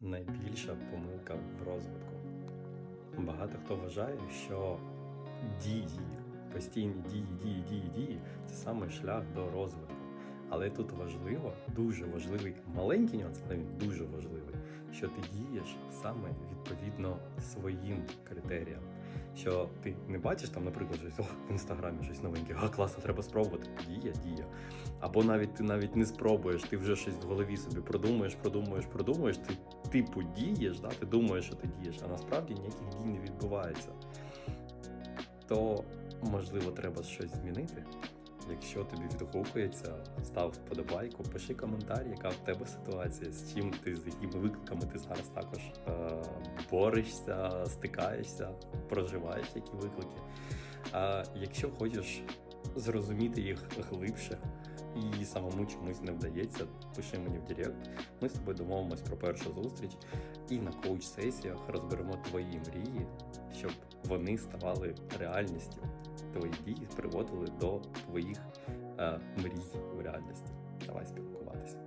найбільша помилка в розвитку. Багато хто вважає, що дії, постійні дії, дії, дії, дії це саме шлях до розвитку. Але тут важливо, дуже важливий, маленький нюанс, але він дуже важливий, що ти дієш саме відповідно своїм критеріям. Що ти не бачиш там, наприклад, щось о, в інстаграмі щось новеньке, а класно, треба спробувати. Дія, дія. Або навіть ти навіть не спробуєш, ти вже щось в голові собі продумуєш, продумуєш, продумуєш, ти типу дієш, да? ти думаєш, що ти дієш, а насправді ніяких дій не відбувається. То можливо треба щось змінити. Якщо тобі відгукується, став вподобайку, пиши коментар, яка в тебе ситуація, з чим ти, з якими викликами ти зараз також е, борешся, стикаєшся, проживаєш які виклики. А якщо хочеш зрозуміти їх глибше і самому чомусь не вдається, пиши мені в Директ. Ми з тобою домовимось про першу зустріч і на коуч-сесіях розберемо твої мрії, щоб вони ставали реальністю. Твої дії приводили до твоїх е, мрій в реальності. Давай спілкуватися.